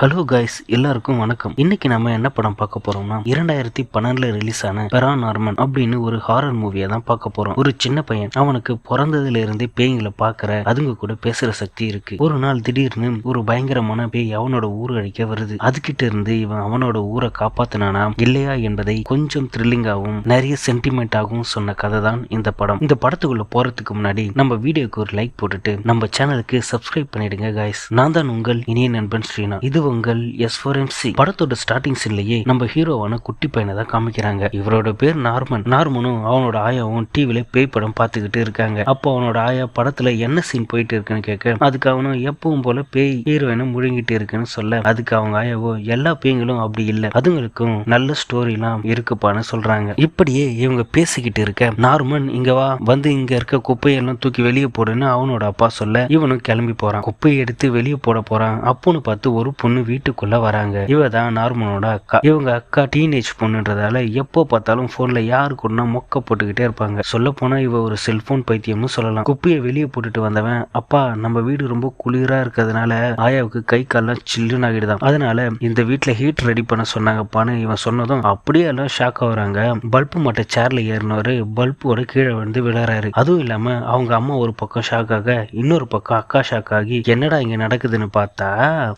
Hello guys எல்லாருக்கும் வணக்கம். இன்னைக்கு நம்ம என்ன படம் பார்க்க போறோம்னா இரண்டாயிரத்தி பன்னெண்டுல ரிலீஸ் ஆன பெரா நார்மன் அப்படின்னு ஒரு ஹாரர் மூவியை தான் பார்க்க போறோம். ஒரு சின்ன பையன் அவனுக்கு பிறந்ததுல இருந்தே பேய்களை பாக்குற அதுங்க கூட பேசுற சக்தி இருக்கு. ஒரு நாள் திடீர்னு ஒரு பயங்கரமான பேய் அவனோட ஊர் அழிக்க வருது. அதுகிட்ட இருந்து இவன் அவனோட ஊரை காப்பாத்தினானா இல்லையா என்பதை கொஞ்சம் த்ரில்லிங்காகவும் நிறைய சென்டிமெண்டாகவும் சொன்ன கதை தான் இந்த படம். இந்த படத்துக்குள்ள போறதுக்கு முன்னாடி நம்ம வீடியோக்கு ஒரு லைக் போட்டுட்டு நம்ம சேனலுக்கு சப்ஸ்கிரைப் பண்ணிடுங்க கைஸ் நான் தான் உங்கள் இனிய நண்பன் ஸ்ரீனா இது உங்கள் எஸ் ஃபோர் எம் சி படத்தோட ஸ்டார்டிங் சீன்லயே நம்ம ஹீரோவான குட்டி பையனை தான் காமிக்கிறாங்க. இவரோட பேர் நார்மன். நார்மனும் அவனோட ஆயாவும் டிவில பேய் படம் பார்த்துக்கிட்டு இருக்காங்க. அப்போ அவனோட ஆயா படத்துல என்ன சீன் போயிட்டு இருக்குன்னு கேட்க அதுக்கு அவனும் எப்பவும் போல பேய் ஹீரோயினை முழுங்கிட்டு இருக்குன்னு சொல்ல. அதுக்கு அவங்க ஆயாவோ எல்லா பேய்களும் அப்படி இல்லை. அதுங்களுக்கும் நல்ல ஸ்டோரிலாம் இருக்குப்பான்னு சொல்றாங்க. இப்படியே இவங்க பேசிக்கிட்டு இருக்க நார்மன் இங்க வா. வந்து இங்க இருக்க குப்பையெல்லாம் தூக்கி வெளியே போடுன்னு அவனோட அப்பா சொல்ல இவனும் கிளம்பி போறான். குப்பையை எடுத்து வெளியே போட போறான். அப்போன்னு பார்த்து ஒரு பொண்ணு வீட்டுக்குள்ள வராங்க. இவ தான் நார்மனோட அக்கா. இவங்க அக்கா டீனேஜ் பொண்ணுன்றதால எப்போ பார்த்தாலும் போன்ல யாரு கூட மொக்க போட்டுக்கிட்டே இருப்பாங்க. சொல்ல போனா இவ ஒரு செல்போன் பைத்தியம்னு சொல்லலாம். குப்பையை வெளியே போட்டுட்டு வந்தவன் அப்பா நம்ம வீடு ரொம்ப குளிரா இருக்கிறதுனால ஆயாவுக்கு கை கால்லாம் சில்லுன்னு ஆகிடுதான். அதனால இந்த வீட்டுல ஹீட் ரெடி பண்ண சொன்னாங்கப்பான்னு இவன் சொன்னதும் அப்படியே எல்லாம் ஷாக் ஆகுறாங்க பல்பு மட்டும் சேர்ல ஏறினவரு பல்போட கீழே வந்து விழறாரு அதுவும் இல்லாம அவங்க அம்மா ஒரு பக்கம் ஷாக் ஆக இன்னொரு பக்கம் அக்கா ஷாக் ஆகி என்னடா இங்க நடக்குதுன்னு பார்த்தா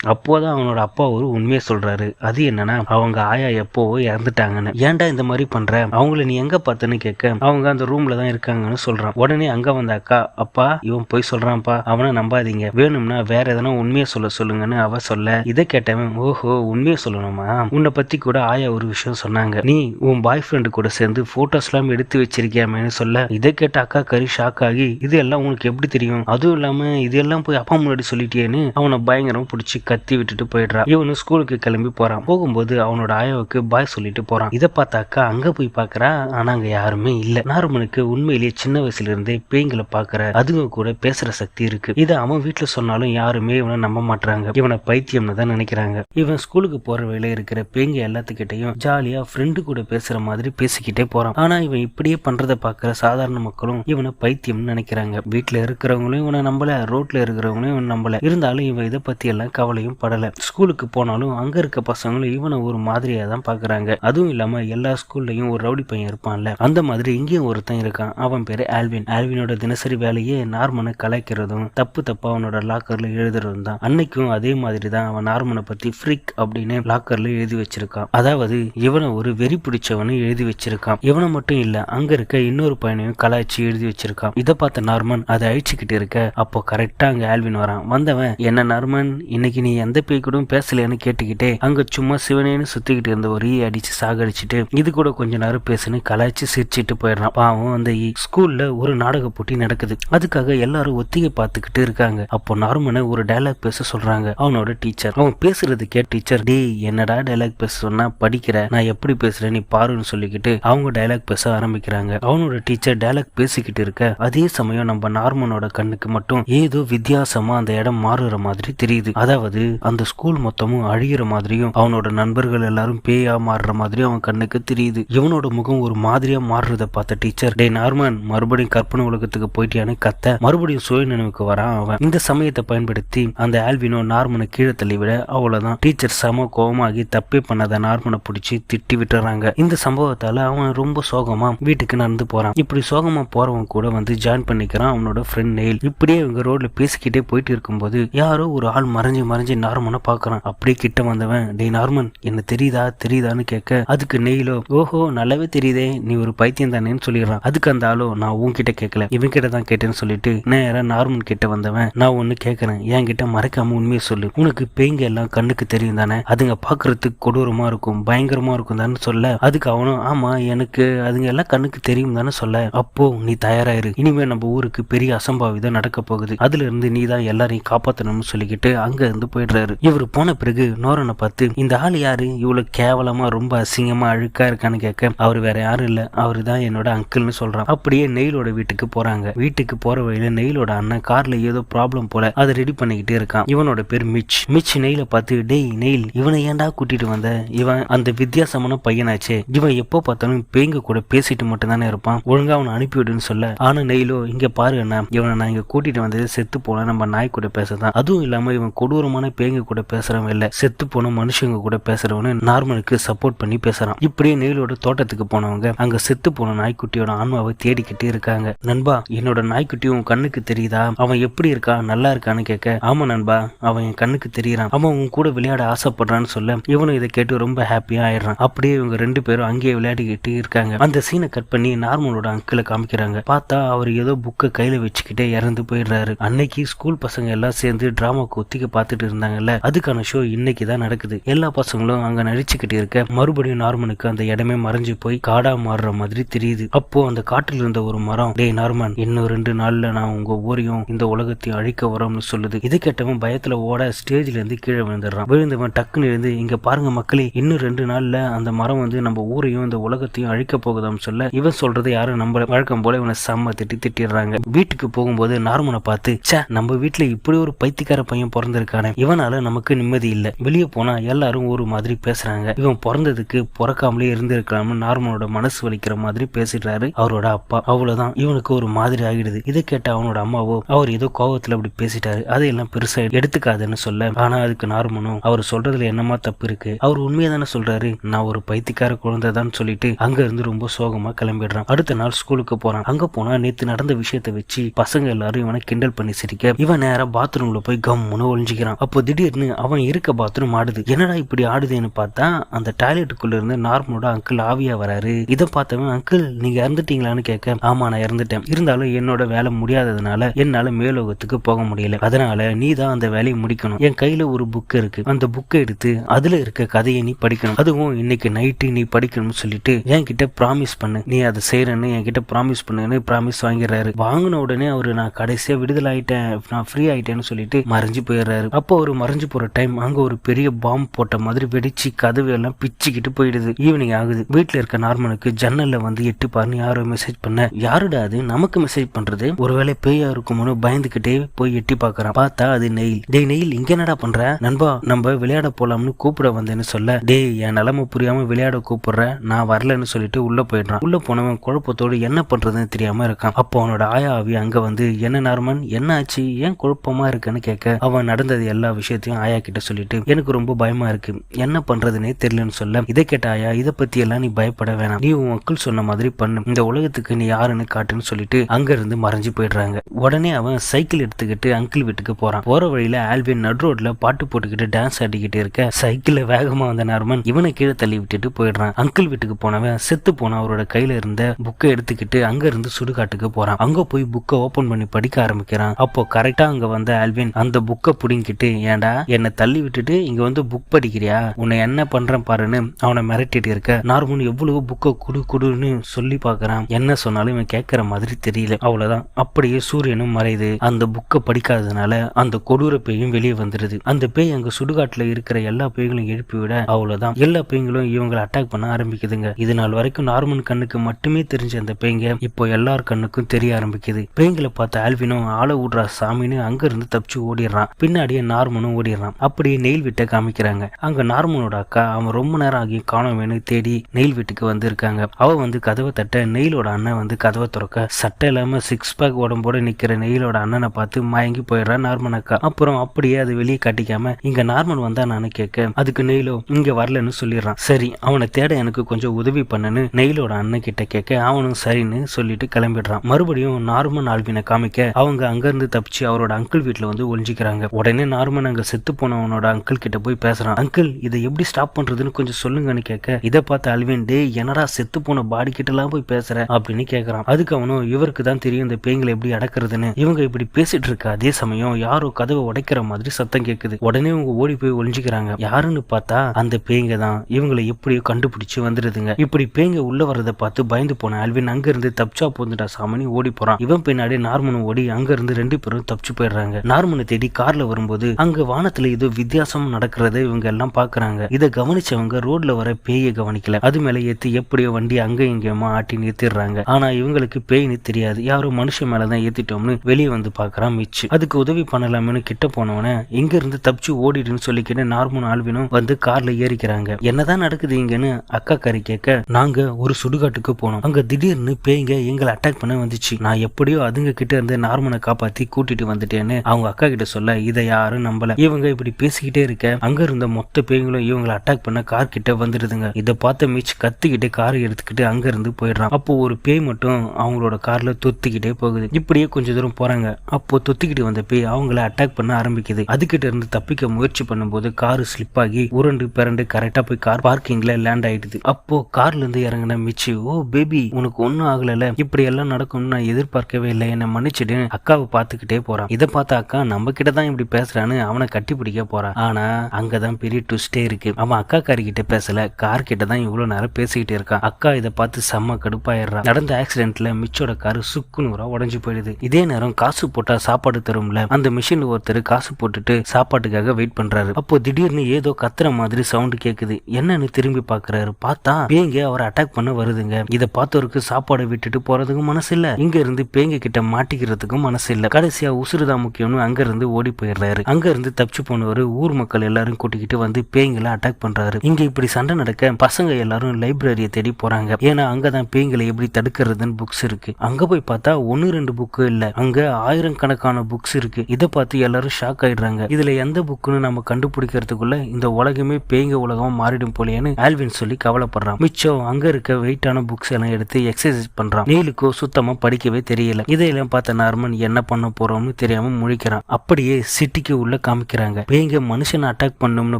அப்போதான் அவனோட அப்பா ஒரு உண்மையை சொல்றாரு. அது என்னன்னா அவங்க ஆயா எப்போவோ இறந்துட்டாங்கன்னு. ஏன்டா இந்த மாதிரி பண்ற? அவங்கள நீ எங்க பார்த்தன்னு கேட்க. அவங்க அந்த ரூம்ல தான் இருக்காங்கன்னு சொல்றான். உடனே அங்க வந்த அக்கா அப்பா இவன் போய் சொல்றான்ப்பா. அவனை நம்பாதீங்க. வேணும்னா வேற எதனா உண்மையை சொல்ல சொல்லுங்கன்னு அவ சொல்ல. இதை கேட்டவன் ஓஹோ உண்மையை சொல்லணுமா? உன்னை பத்தி கூட ஆயா ஒரு விஷயம் சொன்னாங்க. நீ உன் பாய் ஃப்ரெண்டு கூட சேர்ந்து போட்டோஸ் எல்லாம் எடுத்து வச்சிருக்கியாமேன்னு சொல்ல. இதை கேட்ட அக்கா கறி ஷாக் ஆகி இது எல்லாம் உனக்கு எப்படி தெரியும்? அதுவும் இல்லாம இதெல்லாம் போய் அப்பா முன்னாடி சொல்லிட்டேன்னு அவனை பயங்கரம் பிடிச்சி கத்தி விட்டுட்டு போயிடுறான் இவனு ஸ்கூலுக்கு கிளம்பி போறான். போகும்போது அவனோட ஆயாவுக்கு பாய் சொல்லிட்டு போறான். இதை பார்த்த அக்கா அங்க போய் பாக்குறா ஆனா அங்க யாருமே இல்ல. நார்மனுக்கு உண்மையிலேயே சின்ன வயசுல இருந்தே பேய்களை பாக்குற அதுங்க கூட பேசுற சக்தி இருக்கு. இதை அவன் வீட்டுல சொன்னாலும் யாருமே இவனை நம்ப மாட்டாங்க இவனை பைத்தியம்னு தான் நினைக்கிறாங்க. இவன் ஸ்கூலுக்கு போற வேலை இருக்கிற பேங்க எல்லாத்துக்கிட்டையும் ஜாலியா ஃப்ரெண்டு கூட பேசுற மாதிரி பேசிக்கிட்டே போறான். ஆனா இவன் இப்படியே பண்றதை பாக்குற சாதாரண மக்களும் இவனை பைத்தியம்னு நினைக்கிறாங்க. வீட்டுல இருக்கிறவங்களும் இவனை நம்பல. ரோட்ல இருக்கிறவங்களும் இவன் நம்பல. இருந்தாலும் இவன் இதை பத்தி எல்லாம் கவலையும் படல. ஸ்கூலுக்கு போனாலும் அங்க இருக்க பசங்களும் இவனை ஒரு மாதிரியா தான் பாக்குறாங்க. அதுவும் இல்லாம எல்லா ஸ்கூல்லையும் ஒரு ரவுடி பையன் இருப்பான்ல. அந்த மாதிரி இங்கேயும் ஒருத்தன் இருக்கான். அவன் பேரு ஆல்வின். ஆல்வினோட தினசரி வேலையே நார்மனை கலாய்க்கிறதும் தப்பு தப்பா அவனோட லாக்கர்ல எழுதுறதும் தான். அன்னைக்கும் அதே மாதிரி தான் அவன் நார்மனை பத்தி ஃப்ரிக் அப்படின்னு லாக்கர்ல எழுதி வச்சிருக்கான். அதாவது இவனை ஒரு வெறி பிடிச்சவனு எழுதி வச்சிருக்கான். இவனை மட்டும் இல்ல அங்க இருக்க இன்னொரு பையனையும் கலாய்ச்சி எழுதி வச்சிருக்கான். இதை பார்த்த நார்மன் அதை அழிச்சுக்கிட்டு இருக்க அப்போ கரெக்டா அங்க ஆல்வின் வரான். வந்தவன் என்ன நார்மன்? இன்னைக்கு நீ எந்த பேய் கூட பேசலையான்னு கேட்டுக்கிட்டே அங்க சும்மா சிவனேன்னு சுத்திக்கிட்டு இருந்த ஒரு ஈ அடிச்சு சாகடிச்சிட்டு இது கூட கொஞ்ச நேரம் பேசுன்னு கலாய்ச்சி சிரிச்சிட்டு போயிடுறான். பாவம் அந்த ஈ ஸ்கூல்ல ஒரு நாடக போட்டி நடக்குது. அதுக்காக எல்லாரும் ஒத்திகை பார்த்துக்கிட்டு இருக்காங்க. அப்போ நார்மனை ஒரு டைலாக் பேச சொல்றாங்க. அவனோட டீச்சர் அவன் பேசுறது கேட் டீச்சர் டேய் என்னடா டயலாக் பேச சொன்னா படிக்கிற? நான் எப்படி பேசுறேன்? நீ பாருன்னு சொல்லிக்கிட்டு அவங்க டயலாக் பேச ஆரம்பிக்கிறாங்க. அவனோட டீச்சர் டைலாக் பேசிக்கிட்டு இருக்க அதே சமயம் நம்ம நார்மனோட கண்ணுக்கு மட்டும் ஏதோ வித்தியாசமா அந்த இடம் மாறுற மாதிரி தெரியுது. அதாவது அந்த ஸ்கூல் ஸ்கூல் மொத்தமும் அழியிற மாதிரியும் அவனோட நண்பர்கள் எல்லாரும் பேயா மாறுற மாதிரியும் அவன் கண்ணுக்கு தெரியுது. இவனோட முகம் ஒரு மாதிரியா மாறுறத பார்த்த டீச்சர் டே நார்மன் மறுபடியும் கற்பனை உலகத்துக்கு போயிட்டியான்னு கத்த. மறுபடியும் சுய நினைவுக்கு வரான் அவன். இந்த சமயத்தை பயன்படுத்தி அந்த ஆல்வினோ நார்மனை கீழே தள்ளிவிட அவ்வளவுதான். டீச்சர் சம கோபமாகி தப்பே பண்ணாத நார்மனை பிடிச்சி திட்டி விட்டுறாங்க. இந்த சம்பவத்தால அவன் ரொம்ப சோகமா வீட்டுக்கு நடந்து போறான். இப்படி சோகமா போறவன் கூட வந்து ஜாயின் பண்ணிக்கிறான் அவனோட ஃப்ரெண்ட் நெயில். இப்படியே இவங்க ரோட்ல பேசிக்கிட்டே போயிட்டு இருக்கும்போது யாரோ ஒரு ஆள் மறைஞ்சு மறைஞ்சு நார்மனை பாக்குறான் அப்படியே கிட்ட வந்தவன் டே நார்மன் என்ன தெரியுதா? தெரியுதான்னு கேட்க அதுக்கு நெய்லோ ஓஹோ நல்லாவே தெரியுதே நீ ஒரு பைத்தியம் தானேன்னு சொல்லிடுறான். அதுக்கு அந்த ஆளோ நான் உன்கிட்ட கேட்கல. இவன் கிட்ட தான் கேட்டேன்னு சொல்லிட்டு நேரா நார்மன் கிட்ட வந்தவன் நான் ஒன்னு கேட்கறேன். என்கிட்ட மறைக்காம உண்மையை சொல்லு. உனக்கு பேய்ங்க எல்லாம் கண்ணுக்கு தெரியும் தானே? அதுங்க பார்க்கறதுக்கு கொடூரமா இருக்கும் பயங்கரமா இருக்கும் தானே சொல்ல? அதுக்கு அவனும் ஆமா எனக்கு அதுங்க எல்லாம் கண்ணுக்கு தெரியும் தானே சொல்ல? அப்போ நீ தயாராயிரு. இனிமே நம்ம ஊருக்கு பெரிய அசம்பாவிதம் நடக்க போகுது. அதுல இருந்து நீ தான் எல்லாரையும் காப்பாத்தணும்னு சொல்லிக்கிட்டு அங்க இருந்து போயிடுறாரு. இவர் போன பிறகு நோரனை பார்த்து இந்த ஆள் யாரு? இவ்வளவு கேவலமா ரொம்ப அசிங்கமா அழுக்கா இருக்கான்னு கேட்க அவர் வேற யாரும் இல்ல. அவரு தான் என்னோட அங்கிள்னு சொல்றான். அப்படியே நெயிலோட வீட்டுக்கு போறாங்க. வீட்டுக்கு போற வழியில நெயிலோட அண்ணன் கார்ல ஏதோ ப்ராப்ளம் போல அதை ரெடி பண்ணிக்கிட்டே இருக்கான். இவனோட பேர் மிச். மிச் நெயில பார்த்து டேய் நெயில் இவனை ஏன்டா கூட்டிட்டு வந்த? இவன் அந்த வித்தியாசமான பையனாச்சே. இவன் எப்போ பார்த்தாலும் பேங்க கூட பேசிட்டு மட்டும் தானே இருப்பான். ஒழுங்கா அவனை அனுப்பிவிடுன்னு சொல்ல. ஆனா நெயிலோ இங்க பாரு அண்ணா இவனை நான் இங்க கூட்டிட்டு வந்தது செத்து போல நம்ம நாய் கூட பேசதான். அதுவும் இல்லாம இவன் கொடூரமான பேங்க கூட பேசுறவன் இல்ல. செத்து போன மனுஷங்க கூட பேசுறவனு நார்மலுக்கு சப்போர்ட் பண்ணி பேசுறான். இப்படியே நெயிலோட தோட்டத்துக்கு போனவங்க அங்க செத்து போன நாய்க்குட்டியோட ஆன்மாவை தேடிக்கிட்டு இருக்காங்க. நண்பா என்னோட நாய்க்குட்டி உன் கண்ணுக்கு தெரியுதா? அவன் எப்படி இருக்கா? நல்லா இருக்கான்னு கேட்க ஆமா நண்பா அவன் என் கண்ணுக்கு தெரியறான். அவன் உன் கூட விளையாட ஆசைப்படுறான்னு சொல்ல இவனும் இதை கேட்டு ரொம்ப ஹாப்பியா ஆயிடுறான். அப்படியே இவங்க ரெண்டு பேரும் அங்கேயே விளையாடிக்கிட்டு இருக்காங்க. அந்த சீனை கட் பண்ணி நார்மலோட அங்கிளை காமிக்கிறாங்க. பார்த்தா அவர் ஏதோ புக்கை கையில வச்சுக்கிட்டே இறந்து போயிடுறாரு. அன்னைக்கு ஸ்கூல் பசங்க எல்லாம் சேர்ந்து டிராமாக்கு ஒத்திக்க பார்த்துட்டு இருந்தாங்கல்ல அது அதுக்கான ஷோ இன்னைக்கு தான் நடக்குது. எல்லா பசங்களும் அங்க நடிச்சுக்கிட்டு இருக்க மறுபடியும் நார்மனுக்கு அந்த இடமே மறைஞ்சு போய் காடா மாறுற மாதிரி தெரியுது. அப்போ அந்த காட்டில் இருந்த ஒரு மரம் டே நார்மன் இன்னும் ரெண்டு நாள்ல நான் உங்க ஊரையும் இந்த உலகத்தையும் அழிக்க வரோம்னு சொல்லுது. இது கேட்டவன் பயத்துல ஓட ஸ்டேஜ்ல இருந்து கீழே விழுந்துடுறான். விழுந்தவன் டக்குன்னு இருந்து இங்க பாருங்க மக்களே இன்னும் ரெண்டு நாள்ல அந்த மரம் வந்து நம்ம ஊரையும் இந்த உலகத்தையும் அழிக்க போகுதான்னு சொல்ல இவன் சொல்றது யாரும் நம்ம வழக்கம் போல இவனை செம்ம திட்டி திட்டிடுறாங்க. வீட்டுக்கு போகும்போது நார்மனை பார்த்து ச்சே நம்ம வீட்டுல இப்படி ஒரு பைத்தியக்கார பையன் பிறந்திருக்கானே இவனால நமக்கு நிம்மதி இல்லை. வெளியே போனா எல்லாரும் ஒரு மாதிரி பேசுறாங்க. இவன் பிறந்ததுக்கு பிறக்காமலே இருந்திருக்கலாம்னு நார்மனோட மனசு வலிக்கிற மாதிரி பேசிடுறாரு அவரோட அப்பா. அவ்வளவுதான். இவனுக்கு ஒரு மாதிரி ஆகிடுது. இதை கேட்ட அவனோட அம்மாவோ அவர் ஏதோ கோபத்தில் அப்படி பேசிட்டாரு. அதையெல்லாம் பெருசா எடுத்துக்காதுன்னு சொல்ல. ஆனா அதுக்கு நார்மனும் அவர் சொல்றதுல என்னமா தப்பு இருக்கு? அவர் உண்மையை தானே சொல்றாரு. நான் ஒரு பைத்தியக்கார குழந்தை தான் சொல்லிட்டு அங்க இருந்து ரொம்ப சோகமா கிளம்பிடுறான். அடுத்த நாள் ஸ்கூலுக்கு போறான். அங்க போனா நேத்து நடந்த விஷயத்தை வச்சு பசங்க எல்லாரும் இவனை கிண்டல் பண்ணி சிரிக்க இவன் நேரம் பாத்ரூம்ல போய் கம்முன்னு ஒழிஞ்சுக்கிறான் அப்போ திடீர்னு அவன் இருக்க பாத்ரூம் ஆடுது. என்னடா இப்படி ஆடுதுன்னு பார்த்தா அந்த டாய்லெட்டுக்குள்ள இருந்து நார்மலோட அங்கிள் ஆவியா வராரு. இதை பார்த்தவன் அங்கிள் நீங்க இறந்துட்டீங்களான்னு கேட்க ஆமா நான் இறந்துட்டேன். இருந்தாலும் என்னோட வேலை முடியாததுனால என்னால மேலோகத்துக்கு போக முடியல. அதனால நீ தான் அந்த வேலையை முடிக்கணும். என் கையில ஒரு புக் இருக்கு. அந்த புக்கை எடுத்து அதுல இருக்க கதையை நீ படிக்கணும். அதுவும் இன்னைக்கு நைட்டு நீ படிக்கணும்னு சொல்லிட்டு என்கிட்ட ப்ராமிஸ் பண்ணு. நீ அதை செய்யறன்னு என்கிட்ட ப்ராமிஸ் பண்ணுன்னு ப்ராமிஸ் வாங்கிடுறாரு. வாங்கின உடனே அவரு நான் கடைசியா விடுதலாயிட்டேன். நான் ஃப்ரீ ஆயிட்டேன்னு சொல்லிட்டு மறைஞ்சு போயிடுறாரு. அப்போ அவர் மறைஞ்சு போற டைம் அங்க ஒரு பெரிய பாம்பு போட்ட மாதிரி வெடிச்சு கதவு எல்லாம் பிச்சுக்கிட்டு போயிடுது. ஈவினிங் ஆகுது. வீட்டுல இருக்க நார்மனுக்கு ஜன்னல்ல வந்து எட்டு பாருன்னு யாரோ மெசேஜ் பண்ண. யாருடா அது? நமக்கு மெசேஜ் பண்றது? ஒருவேளை பேயா இருக்குமோனு பயந்துகிட்டே போய் எட்டி பாக்குறான். பார்த்தா அது நெயில். டே நெயில் இங்க என்னடா பண்ற? நண்பா நம்ம விளையாட போலாம்னு கூப்பிட வந்தேன்னு சொல்ல. டேய் என் நிலைமை புரியாம விளையாட கூப்பிடுற. நான் வரலன்னு சொல்லிட்டு உள்ள போயிடுறான். உள்ள போனவன் குழப்பத்தோடு என்ன பண்றதுன்னு தெரியாம இருக்கான். அப்போ அவனோட ஆயா ஆவி அங்க வந்து என்ன நார்மன்? என்ன ஆச்சு? ஏன் குழப்பமா இருக்குன்னு கேட்க. அவன் நடந்தது எல்லா விஷயத்தையும் ஆயா கிட்ட சொல்லிட்டு எனக்கு ரொம்ப பயமா இருக்கு. என்ன பண்றதுன்னே தெரியலன்னு சொல்ல. இதை கேட்ட ஆயா இதை பத்தி எல்லாம் நீ பயப்பட வேணாம். நீ உன் மக்கள் சொன்ன மாதிரி பண்ணு. இந்த உலகத்துக்கு நீ யாருன்னு காட்டுன்னு சொல்லிட்டு அங்க இருந்து மறைஞ்சு போயிடுறாங்க. உடனே அவன் சைக்கிள் எடுத்துக்கிட்டு அங்கிள் வீட்டுக்கு போறான். போற வழியில ஆல்வின் நட் ரோட்ல பாட்டு போட்டுக்கிட்டு டான்ஸ் ஆடிக்கிட்டு இருக்க சைக்கிள்ல வேகமா வந்த நார்மன் இவனை கீழே தள்ளி விட்டுட்டு போயிடுறான். அங்கிள் வீட்டுக்கு போனவன் செத்து போன அவரோட கையில இருந்த புக்கை எடுத்துக்கிட்டு அங்க இருந்து சுடுகாட்டுக்கு போறான். அங்க போய் புக்கை ஓபன் பண்ணி படிக்க ஆரம்பிக்கிறான். அப்போ கரெக்டா அங்க வந்த ஆல்வின் அந்த புக்கை புடிங்கிட்டு ஏன்டா என்ன தள்ளி விட்டுட்டு இங்க வந்து புக் படிக்கிறியா? உன்னை என்ன பண்றேன் பாருன்னு அவனை மிரட்டிட்டு இருக்க. நார்மன் எவ்வளவு புக்கை குடு குடுன்னு சொல்லி பாக்குறான் என்ன சொன்னாலும் இவன் கேட்கற மாதிரி தெரியல. அவ்வளவுதான். அப்படியே சூரியனும் மறையுது. அந்த புக்கை படிக்காததுனால அந்த கொடூர பேயும் வெளியே வந்துடுது அந்த பேய் அங்க சுடுகாட்டுல இருக்கிற எல்லா பேய்களையும் எழுப்பி விட அவ்வளவுதான். எல்லா பேய்களும் இவங்களை அட்டாக் பண்ண ஆரம்பிக்குதுங்க. இது நாள் வரைக்கும் நார்மன் கண்ணுக்கு மட்டுமே தெரிஞ்ச அந்த பேய்ங்க இப்போ எல்லார் கண்ணுக்கும் தெரிய ஆரம்பிக்குது. பேய்களை பார்த்த ஆல்வினும் ஆள விடுறா சாமின்னு அங்க இருந்து தப்பிச்சு ஓடிடுறான். பின்னாடியே நார்மனும் ஓடிடுறான். அப்படி நெயில் வீட்டை காமிக்கிறாங்க. அங்க நார்மனோட அக்கா அவன் ரொம்ப நேரம் ஆகி காணோமேனு தேடி நெயில் வீட்டுக்கு வந்திருக்காங்க. அவ வந்து கதவை தட்ட நெயிலோட அண்ணன் வந்து கதவை துறக்க சட்டை இல்லாம சிக்ஸ் பேக் உடம்போட நிக்கிற நெயிலோட அண்ணனை பார்த்து மயங்கி போயிடுறா நார்மன் அக்கா. அப்புறம் அப்படியே அது வெளியே காட்டிக்காம இங்க நார்மன் வந்தா நானு கேட்க அதுக்கு நெயிலோ இங்க வரலன்னு சொல்லிடுறான். சரி அவனை தேட எனக்கு கொஞ்சம் உதவி பண்ணுன்னு நெயிலோட அண்ணன் கிட்ட கேட்க அவனும் சரின்னு சொல்லிட்டு கிளம்பிடுறான். மறுபடியும் நார்மன் ஆல்வினை காமிக்க அவங்க அங்க இருந்து தப்பிச்சு அவரோட அங்கிள் வீட்டுல வந்து ஒளிஞ்சிக்கிறாங்க. உடனே நார்மன் அங்க செத்து போனவனோட அங்கிள் கிட்ட போய் பேசுறான். அங்கிள் இதை எப்படி ஸ்டாப் பண்றதுன்னு கொஞ்சம் சொல்லுங்கன்னு கேட்க இதை பார்த்து அல்வின் டே என்னடா செத்து போன பாடி கிட்ட எல்லாம் போய் பேசுற? அப்படின்னு கேக்குறான் அதுக்கு அவனும் இவருக்கு தான் தெரியும் இந்த பேய்களை எப்படி அடக்குறதுன்னு. இவங்க இப்படி பேசிட்டு இருக்க அதே சமயம் யாரோ கதவை உடைக்கிற மாதிரி சத்தம் கேக்குது. உடனே இவங்க ஓடி போய் ஒளிஞ்சுக்கிறாங்க. யாருன்னு பார்த்தா அந்த பேய்ங்க தான். இவங்களை எப்படியோ கண்டுபிடிச்சு வந்துருதுங்க. இப்படி பேய்ங்க உள்ள வர்றதை பார்த்து பயந்து போன அல்வின் அங்க இருந்து தப்சா போந்துட்டா சாமணி ஓடி போறான். இவன் பின்னாடி நார்மனும் ஓடி அங்க இருந்து ரெண்டு பேரும் தப்பிச்சு போயிடுறாங்க. நார்மனை தேடி கார்ல வரும்போது அங்க வானத்துல ஏதோ வித்தியாசம் நடக்கிறத இவங்க எல்லாம் பாக்குறாங்க இதை கவனிச்சவங்க ரோட்ல வர பேயை கவனிக்கல. அது மேல ஏத்தி எப்படியோ வண்டி அங்க இங்கேயுமா ஆட்டி நிறுத்திடுறாங்க. ஆனா இவங்களுக்கு பேய்னு தெரியாது. யாரோ மனுஷன் மேலதான் ஏத்திட்டோம்னு வெளியே வந்து பாக்குறான் மிச்சு. அதுக்கு உதவி பண்ணலாம்னு கிட்ட போனவன இங்க இருந்து தப்பிச்சு ஓடிடுன்னு சொல்லிக்கிட்டு நார்மன் ஆல்வினும் வந்து கார்ல ஏறிக்கிறாங்க. என்னதான் நடக்குது இங்கன்னு அக்கா கறி கேட்க நாங்க ஒரு சுடுகாட்டுக்கு போனோம். அங்க திடீர்னு பேய்ங்க எங்களை அட்டாக் பண்ண வந்துச்சு. நான் எப்படியோ அதுங்க கிட்ட இருந்து நார்மனை காப்பாத்தி கூட்டிட்டு வந்துட்டேன்னு அவங்க அக்கா கிட்ட சொல்ல இதை யாரும் நம்பல. இவங்க இப்படி பேசிக்கிட்டே இருக்க அங்க இருந்த மொத்த பேய்களும் இவங்களை அட்டாக் பண்ண கார் கிட்ட வந்துடுதுங்க. இதை பார்த்த மிச் கத்துக்கிட்டு காரை எடுத்துக்கிட்டு அங்க இருந்து போயிடுறான். அப்போ ஒரு பேய் மட்டும் அவங்களோட கார்ல தொத்திக்கிட்டே போகுது. இப்படியே கொஞ்ச தூரம் போறாங்க. அப்போ தொத்திக்கிட்டு வந்த பேய் அவங்கள அட்டாக் பண்ண ஆரம்பிக்குது. அதுகிட்ட இருந்து தப்பிக்க முயற்சி பண்ணும்போது காரு ஸ்லிப் ஆகி உருண்டு பிறண்டு கரெக்டா போய் கார் பார்க்கிங்ல லேண்ட் ஆயிடுது. அப்போ கார்ல இருந்து இறங்கின மிச்சு ஓ பேபி உனக்கு ஒன்னும் ஆகல இப்படி எல்லாம் நடக்கும்னு நான் எதிர்பார்க்கவே இல்லை. என்ன மன்னிச்சிடு. அக்காவை பார்த்துக்கிட்டே போறான். இதை பார்த்த அக்கா நம்ம கிட்ட தான் இப்படி பேசுறான்னு அவனை கட்டிப்பிடி பிடிக்க போறான் ஆனா அங்கதான் பெரிய ட்விஸ்டே இருக்கு. அவன் அக்கா காரி கிட்ட பேசல. கார் கிட்ட தான் இவ்வளவு நேரம் பேசிக்கிட்டு இருக்கான். அக்கா இதை பார்த்து செம்ம கடுப்பாயிடுறான் நடந்த ஆக்சிடென்ட்ல மிச்சோட காரு சுக்குநூறா உடஞ்சு போயிடுது. இதே நேரம் காசு போட்டா சாப்பாடு தரும்ல. அந்த மிஷின்ல ஒருத்தர் காசு போட்டுட்டு சாப்பாட்டுக்காக வெயிட் பண்றாரு. அப்போ திடீர்னு ஏதோ கத்துற மாதிரி சவுண்ட் கேக்குது. என்னன்னு திரும்பி பாக்குறாரு. பார்த்தா பேங்க அவரை அட்டாக் பண்ண வருதுங்க. இதை பார்த்தவருக்கு சாப்பாடு விட்டுட்டு போறதுக்கும் மனசு இல்ல இங்க இருந்து பேங்க கிட்ட மாட்டிக்கிறதுக்கும் மனசு இல்ல கடைசியா உசுறுதான் முக்கியம்னு அங்க இருந்து ஓடி போயிடுறாரு. அங்க இருந்து தப்பிச்சு ஒரு ஊர் மக்கள் எல்லாரும் கூட்டிக்கிட்டு வந்து பேய்களை அட்டாக் பண்றாரு. இங்க இப்படி சண்டை நடக்க பசங்க எல்லாரும் லைப்ரரியை தேடி போறாங்க. ஏன்னா அங்கதான் பேய்களை எப்படி தடுக்கிறதுன்னு புக்ஸ் இருக்கு. அங்க போய் பார்த்தா ஒன்னு ரெண்டு புக்கு இல்ல. அங்க ஆயிரம் கணக்கான புக்ஸ் இருக்கு. இதை பார்த்து எல்லாரும் ஷாக் ஆயிடுறாங்க. இதுல எந்த புக்குன்னு நம்ம கண்டுபிடிக்கிறதுக்குள்ள இந்த உலகமே பேய்ங்க உலகமா மாறிடும் போலேன்னு ஆல்வின் சொல்லி கவலைப்படுறான். மிச்சம் அங்க இருக்க வெயிட்டான புக்ஸ் எல்லாம் எடுத்து எக்ஸசைஸ் பண்றான். நீலுக்கோ சுத்தமா படிக்கவே தெரியல. இதையெல்லாம் பார்த்த நார்மன் என்ன பண்ண போறோம்னு தெரியாம முழிக்கிறான். அப்படியே சிட்டிக்கு உள்ள காமிக்கிறாங்க. பேய்ங்க மனுஷனை அட்டாக் பண்ணும்னு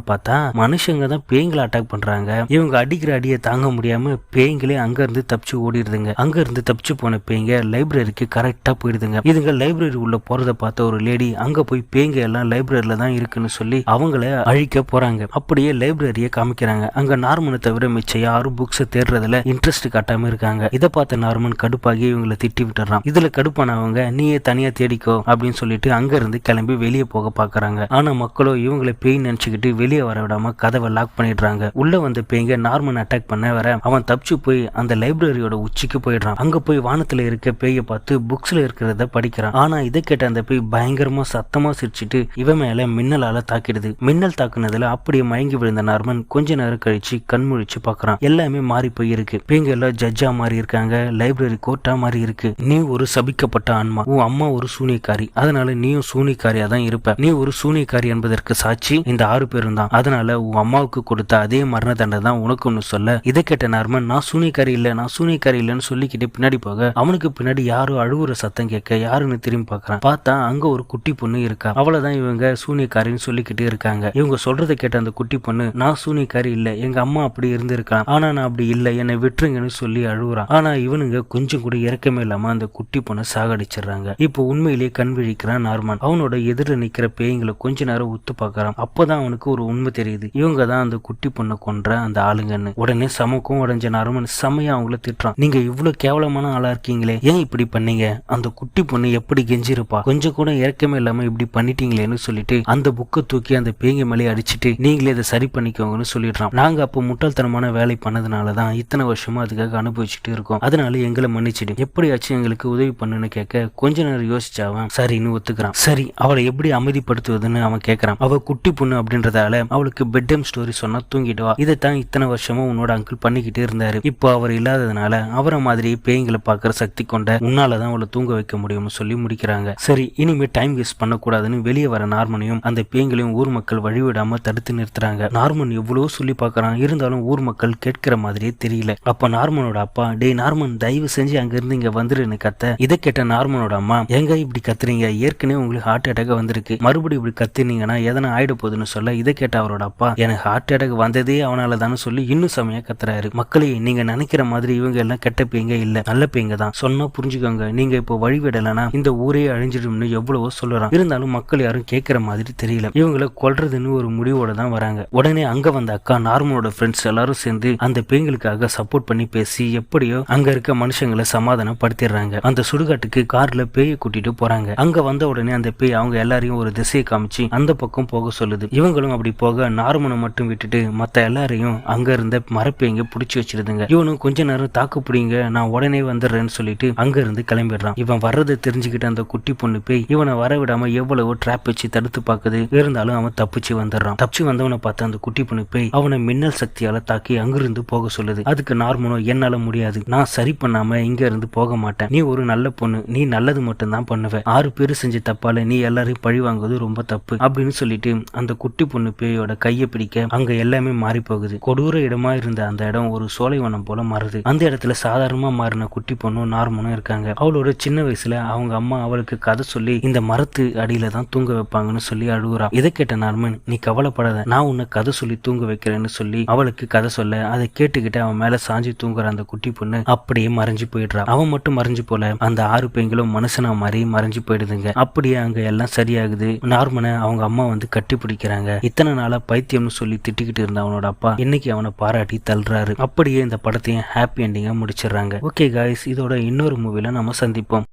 பார்த்தா மனுஷங்க தான் பேய்களை அட்டாக் பண்றாங்க. இவங்க அடிக்கிற அடியை தாங்க முடியாம பேய்களே அங்க இருந்து தப்பிச்சு ஓடிடுதுங்க. அங்க இருந்து தப்பிச்சு போன பேய்ங்க லைப்ரரிக்கு கரெக்டா போயிடுதுங்க. இதுங்க லைப்ரரி உள்ள போறத பார்த்த ஒரு லேடி அங்க போய் பேய்ங்க எல்லாம் லைப்ரரியில தான் இருக்குன்னு சொல்லி அவங்கள அழிக்க போறாங்க. அப்படியே லைப்ரரியை காமிக்கிறாங்க. அங்க நார்மனை தவிர மிச்சம் யாரும் புக்ஸை தேடுறதுல இன்ட்ரெஸ்ட் காட்டாம இருக்காங்க. இதை பார்த்த நார்மன் கடுப்பாகி இவங்களை திட்டி விட்டுறான். இதுல கடுப்பானவங்க நீயே தனியா தேடிக்கோ அப்படின்னு சொல்லிட்டு அங்க இருந்து கிளம்பி வெளியே போக பாக்குறாங்க ஆனா மக்கள் இவங்களை பேய் நினைச்சுக்கிட்டு வெளியே வர விடாம கதவை லாக் பண்ணிடுறாங்க. உள்ள வந்த பேய்ங்க நார்மன் அட்டாக் பண்ண வர அவன் தப்பிச்சு போய் அந்த லைப்ரரியோட உச்சிக்கு போயிடுறான். அங்க போய் வானத்துல இருக்க பேயை பார்த்து புக்ஸ்ல இருக்கிறத படிக்கிறான். ஆனா இதை கேட்ட அந்த பேய் பயங்கரமா சத்தமா சிரிச்சிட்டு இவன் மேல மின்னலால தாக்கிடுது. மின்னல் தாக்குனதுல அப்படியே மயங்கி விழுந்த நார்மன் கொஞ்ச நேரம் கழிச்சு கண்முழிச்சு பாக்குறான். எல்லாமே மாறி போயிருக்கு பேய்ங்க எல்லாம் ஜட்ஜா மாறி இருக்காங்க. லைப்ரரி கோர்ட்டா மாறி இருக்கு. நீ ஒரு சபிக்கப்பட்ட ஆன்மா. உன் அம்மா ஒரு சூனியக்காரி. அதனால நீயும் சூனியக்காரியா தான் இருப்ப. நீ ஒரு சூனியக்காரி என்பதற்கு சாட்சி இந்த ஆறு பேரும் தான். அதனால உன் அம்மாவுக்கு கொடுத்த அதே மரண தண்டனை தான் உனக்கு ஒண்ணு சொல்ல. இதை கேட்ட நார்மன் நான் சூனியக்காரி இல்லை நான் சூனியக்காரி இல்லைன்னு சொல்லிக்கிட்டு பின்னாடி போக. அவனுக்கு பின்னாடி யாரோ அழுவுற சத்தம் கேட்க யாருன்னு திரும்பி பார்க்கறான். பார்த்தா அங்க ஒரு குட்டி பொண்ணு இருக்கா. அவ்வளவுதான் இவங்க சூனியக்காரின்னு சொல்லிக்கிட்டு இருக்காங்க. இவங்க சொல்றதை கேட்ட அந்த குட்டி பொண்ணு நான் சூனியக்காரி இல்லை எங்க அம்மா அப்படி இருந்திருக்கலாம். ஆனா நான் அப்படி இல்லை என்னை விட்டுருங்கன்னு சொல்லி அழுகுறான் ஆனா இவனுங்க கொஞ்சம் கூட இறக்கமே இல்லாம அந்த குட்டி பொண்ணை சாகடிச்சிடுறாங்க. இப்போ உண்மையிலேயே கண் விழிக்கிறான் நார்மன். அவனோட எதிர நிக்கிற பேய்களை கொஞ்ச நேரம் உத்து பார்க்கறான். அப்போதான் அவனுக்கு ஒரு உண்மை தெரியுது. இவங்க தான் அந்த குட்டி பொண்ணை கொன்ற அந்த ஆளுங்கன்னு. உடனே சமக்கும் உடஞ்ச நார்மன் செமையா அவங்கள திட்டுறான். நீங்க இவ்வளவு கேவலமான ஆளா இருக்கீங்களே. ஏன் இப்படி பண்ணீங்க? அந்த குட்டி பொண்ணு எப்படி கெஞ்சிருப்பா? கொஞ்சம் கூட இறக்கமே இல்லாம இப்படி பண்ணிட்டீங்களேன்னு சொல்லிட்டு அந்த புக்கை தூக்கி அந்த பேங்கி மேலே அடிச்சிட்டு நீங்களே இதை சரி பண்ணிக்கோங்கன்னு சொல்லிடுறான். நாங்க அப்போ முட்டாள்தனமான வேலை பண்ணதுனால தான் இத்தனை வருஷமா அதுக்காக அனுபவிச்சுட்டு இருக்கோம். அதனால எங்களை மன்னிச்சிடு. எப்படியாச்சும் எங்களுக்கு உதவி பண்ணுன்னு கேட்க கொஞ்ச நேரம் யோசிச்சாவன் சரின்னு ஒத்துக்கிறான். சரி அவளை எப்படி அமைதிப்படுத்துவதுன்னு அவன் கேட்கறான் அவ குட்டி பொண்ணு அப்படின்றதால அவளுக்கு பெட் டைம் ஸ்டோரி சொன்னா தூங்கிடுவா. இதைத்தான் இத்தனை வருஷமா உன்னோட அங்கிள் பண்ணிக்கிட்டே இருந்தாரு. இப்போ அவர் இல்லாததுனால அவரை மாதிரி பேய்களை பார்க்குற சக்தி கொண்ட உன்னாலதான் அவளை தூங்க வைக்க முடியும்னு சொல்லி முடிக்கிறாங்க. சரி இனிமே டைம் வேஸ்ட் பண்ணக்கூடாதுன்னு வெளியே வர நார்மனையும் அந்த பேய்களையும் ஊர் மக்கள் வழிவிடாம தடுத்து நிறுத்துறாங்க. நார்மன் எவ்வளவோ சொல்லி பார்க்கறான்? இருந்தாலும் ஊர் மக்கள் கேட்கிற மாதிரியே தெரியல. அப்ப நார்மனோட அப்பா டேய் நார்மன் தயவு செஞ்சு அங்க இருந்து இங்க வந்துருன்னு கத்த. இதை கேட்ட நார்மனோட அம்மா எங்க இப்படி கத்துறீங்க? ஏற்கனவே உங்களுக்கு ஹார்ட் அட்டாக் வந்திருக்கு. மறுபடியும் இப்படி கத்துனீங்கன்னா எதனா ஆயிட போகுதுன்னு சொல்ல இதை கேட்ட அவரோட அப்பா எனக்கு ஹார்ட் அட்டாக் வந்ததே அவனால தானே சொல்லி இன்னும் செமையா கத்துறாரு. மக்களே நீங்க நினைக்கிற மாதிரி இவங்க எல்லாம் கெட்ட பீங்க இல்ல நல்ல பீங்க தான். சொன்னா புரிஞ்சுக்கோங்க நீங்க இப்போ வழிவிடலனா இந்த ஊரே அழிஞ்சிடும்னு எவ்வளவோ சொல்லுறான். இருந்தாலும் மக்கள் யாரும் கேட்கிற மாதிரி தெரியல. இவங்கள கொல்றதுன்னு ஒரு முடிவோட தான் வராங்க. உடனே அங்க வந்த அக்கா நார்மலோட ஃப்ரெண்ட்ஸ் எல்லாரும் சேர்ந்து அந்த பீங்களுக்காக சப்போர்ட் பண்ணி பேசி எப்படியோ அங்க இருக்க மனுஷங்களை சமாதானப்படுத்திடுறாங்க. அந்த சுடுகாட்டுக்கு கார்ல பேயை கூட்டிட்டு போறாங்க. அங்க வந்த உடனே அந்த பேய் அவங்க எல்லாரையும் ஒரு திசையை காமிச்சு அந்த பக்கம் போக சொல்லுது. இவங்களும் அப்படி போக நார்மனை மட்டும் விட்டுட்டு மத்த எல்லாரையும் அங்க இருந்த மரப்பேங்க பிடிச்சி வச்சிருதுங்க. இவனும் கொஞ்ச நேரம் தாக்கு பிடிங்க நான் உடனே வந்துடுறேன்னு சொல்லிட்டு அங்க இருந்து கிளம்பிடுறான். இவன் வர்றதை தெரிஞ்சுக்கிட்டு அந்த குட்டி பொண்ணு போய் இவனை வர விடாம எவ்வளவோ ட்ராப் வச்சு தடுத்து பாக்குது. இருந்தாலும் அவன் தப்பிச்சு வந்துடுறான். தப்பிச்சு வந்தவனை பார்த்து அந்த குட்டி பொண்ணு போய் அவனை மின்னல் சக்தியால தாக்கி அங்கிருந்து போக சொல்லுது. அதுக்கு நார்மனோ என்னால முடியாது. நான் சரி பண்ணாம இங்க இருந்து போக மாட்டேன். நீ ஒரு நல்ல பொண்ணு. நீ நல்லது மட்டும் தான் பண்ணுவ. ஆறு பேர் செஞ்ச தப்பால நீ எல்லாரையும் பழி வாங்குவது ரொம்ப தப்பு. அப்படின்னு அப்படின்னு சொல்லிட்டு அந்த குட்டி பொண்ணு பேயோட கையை பிடிக்க அங்க எல்லாமே மாறி போகுது கொடூர இடமா இருந்த அந்த இடம் ஒரு சோலைவனம் போல மாறுது. அந்த இடத்துல சாதாரணமா மாறின குட்டி பொண்ணும் நார்மனும் இருக்காங்க. அவளோட சின்ன வயசுல அவங்க அம்மா அவளுக்கு கதை சொல்லி இந்த மரத்து அடியில தான் தூங்க வைப்பாங்கன்னு சொல்லி அழுகுறா. இதை கேட்ட நார்மன் நீ கவலைப்படாத. நான் உன்னை கதை சொல்லி தூங்க வைக்கிறேன்னு சொல்லி அவளுக்கு கதை சொல்ல அதை கேட்டுக்கிட்டு அவன் மேல சாஞ்சி தூங்குற அந்த குட்டி பொண்ணு அப்படியே மறைஞ்சு போயிடுறா. அவன் மட்டும் மறைஞ்சு போல அந்த ஆறு பெண்களும் மனுஷனா மாதிரி மறைஞ்சு போயிடுதுங்க. அப்படியே அங்க எல்லாம் சரியாகுது. நார்மனை அவங்க அம்மா அம்மா வந்து கட்டி பிடிக்கிறாங்க இத்தனை நாளா பைத்தியம்னு சொல்லி திட்டிக்கிட்டு இருந்த அவனோட அப்பா இன்னைக்கு அவனை பாராட்டி தள்ளுறாரு. அப்படியே இந்த படத்தையும் ஹாப்பி எண்டிங்கா முடிச்சிடுறாங்க. ஓகே காய்ஸ் இதோட இன்னொரு மூவில நம்ம சந்திப்போம்.